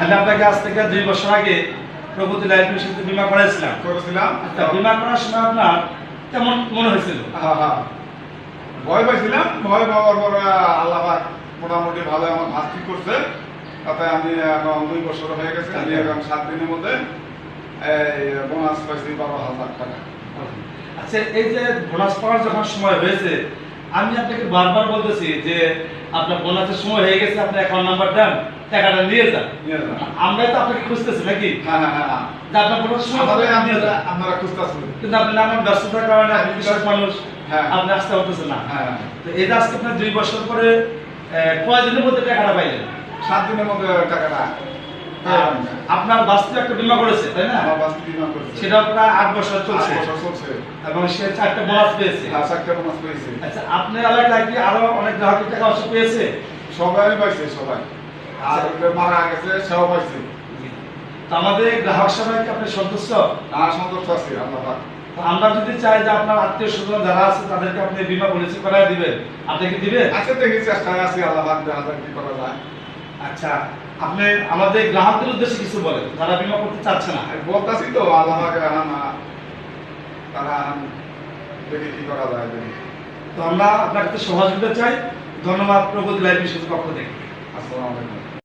আমি আপনাকে আজ থেকে দুই বছর আগে প্রগতি লাইফ ইন্স্যুরেন্স বীমা করেছিলাম করেছিলাম? আচ্ছা বীমা করার সময় আপনার কেমন মনে হয়েছিল? হ্যাঁ হ্যাঁ ভয় পাইছিলাম ভয় পাওয়ার পর আল্লাহ মোটামুটি ভালো আমার ভাত ঠিক করছে। তাতে আমি এখন দুই বছর হয়ে গেছে আমি এখন সাত দিনের মধ্যে এই বোনাস পাইছি বারো হাজার টাকা। আচ্ছা এই যে বোনাস পাওয়ার যখন সময় হয়েছে আমি আপনাকে বারবার বলতেছি যে আপনার বোনাসের সময় হয়ে গেছে আপনি অ্যাকাউন্ট নাম্বার দেন টাকাটা নিয়ে যান। আমরা তো আপনাকে খুঁজতেছি নাকি? হ্যাঁ হ্যাঁ হ্যাঁ যে আপনার বোনাস সময় আপনারা আপনারা খুঁজতেছেন কিন্তু আপনি নানান ব্যস্ততার কারণে আপনি কৃষক মানুষ হ্যাঁ। আপনি আসতে পারতেছেন না। হ্যাঁ। তো যে আজকে আপনার দুই বছর পরে কয়দিনের মধ্যে টাকাটা পাইলেন? সাত দিনের মধ্যে টাকাটা। আপনার বাস্তবে একটা বীমা করেছে তাই না? আমার বাস বিমা করেছে। সেটা প্রায় আট বছর চলছে। আট বছর চলছে। এবং সে চারটা বোনাস পেয়েছে। হ্যাঁ চারটে বোনাস পেয়েছে। আচ্ছা আপনার এলাকায় কি আরও অনেক গ্রাহকের টাকা অবশ্য পেয়েছে? সবাই পাইছে সবাই। আর ওটা মারা গেছে সেও পাইছে। তো আমাদের গ্রাহক সেবায় কি আপনি সন্তুষ্ট? আর সন্তুষ্ট আছি আল্লাহ পাক। আমরা যদি চাই যে আপনার আত্মীয় স্বজন যারা আছে তাদেরকে আপনি বীমা পলিসি করায় দিবেন। আপনি কি দিবেন? আচ্ছা দেখি চেষ্টায় আছি আল্লাহ পাক দেখা যাক কি করা যায়। আচ্ছা আপনি আমাদের গ্রাহকদের উদ্দেশ্যে কিছু বলেন। যারা বীমা করতে চাচ্ছে না। বলতেছি তো আল্লাহ তারা দেখি কি করা যায় দেখি। তো আমরা আপনাকে সহযোগিতা চাই। ধন্যবাদ প্রগতি লাইফ বিশেষ পক্ষ থেকে। আসসালামু আলাইকুম।